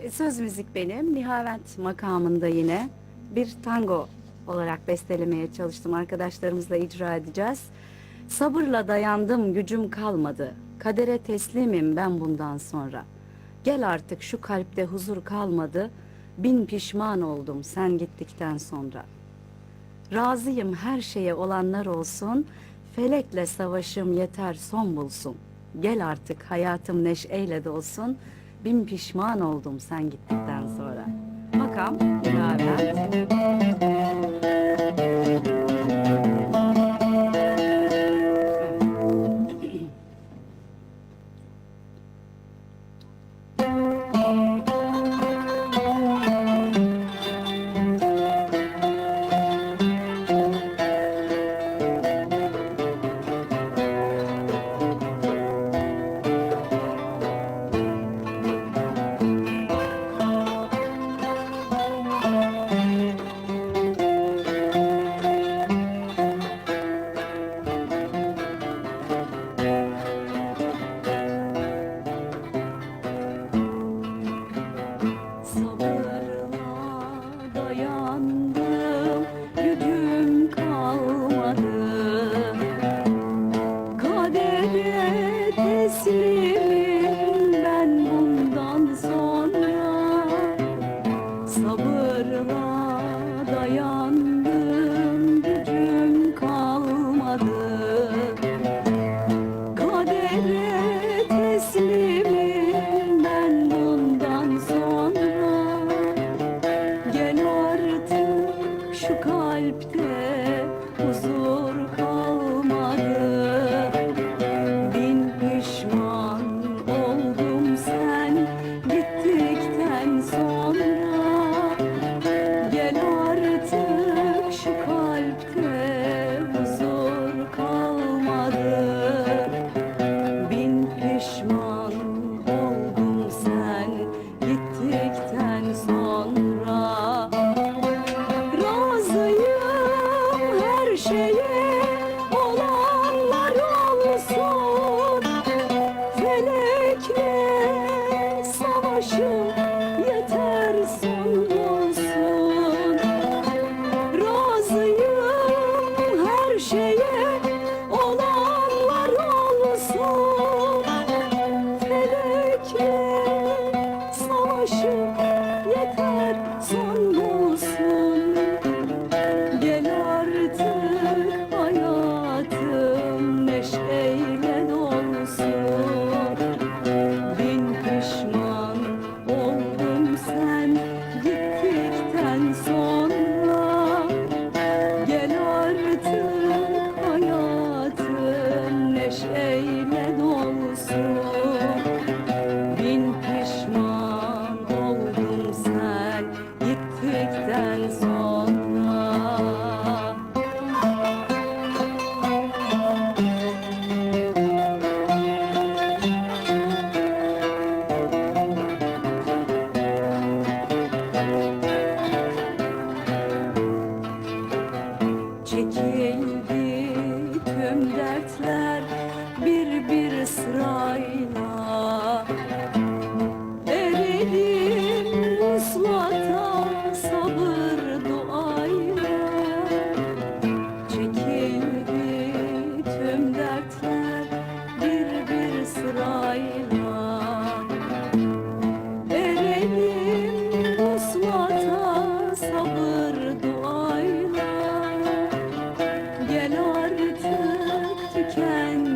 E, söz müzik benim. Nihavent makamında yine bir tango olarak bestelemeye çalıştım. Arkadaşlarımızla icra edeceğiz. Sabırla dayandım, gücüm kalmadı. Kadere teslimim ben bundan sonra. Gel artık şu kalpte huzur kalmadı. Bin pişman oldum sen gittikten sonra. Razıyım her şeye olanlar olsun. Felekle savaşım yeter son bulsun. Gel artık hayatım neşeyle dolsun bin pişman oldum sen gittikten sonra. Makam, Levent. Amin. dance. artık tükendi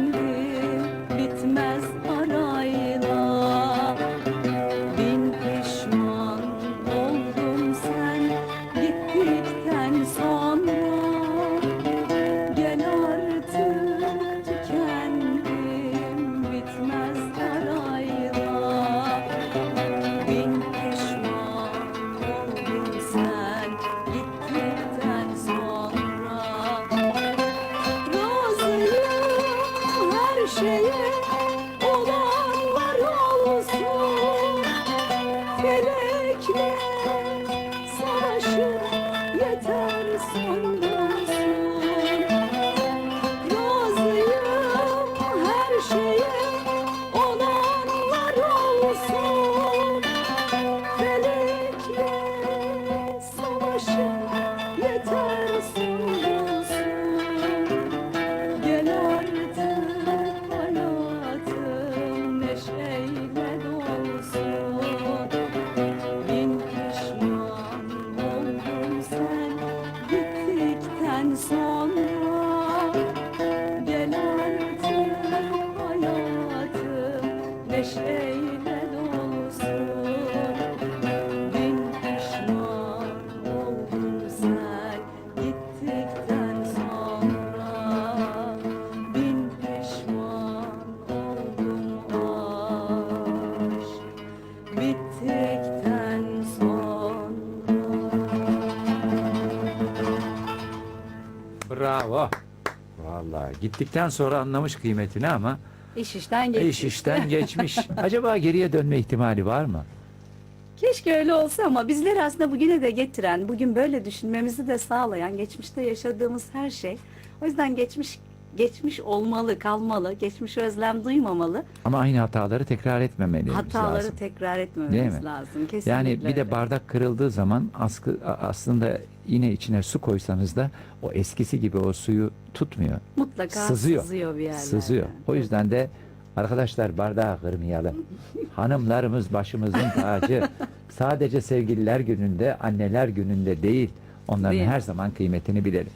ছিল Gittikten sonra anlamış kıymetini ama İş işten geçti. iş işten geçmiş. Acaba geriye dönme ihtimali var mı? Keşke öyle olsa ama bizleri aslında bugüne de getiren, bugün böyle düşünmemizi de sağlayan, geçmişte yaşadığımız her şey. O yüzden geçmiş geçmiş olmalı, kalmalı, geçmiş özlem duymamalı, Ama aynı hataları tekrar etmemeliyimiz hataları lazım. tekrar Değil etmememiz mi? lazım. Kesinlikle Yani bir de öyle. bardak kırıldığı zaman askı, aslında yine içine su koysanız da o eskisi gibi o suyu tutmuyor. mutlaka sızıyor. sızıyor, bir yerlerden. Sızıyor. O yüzden de arkadaşlar bardağı kırmayalım. Hanımlarımız başımızın tacı. Sadece sevgililer gününde, anneler gününde değil. Onların Değil her zaman kıymetini bilelim.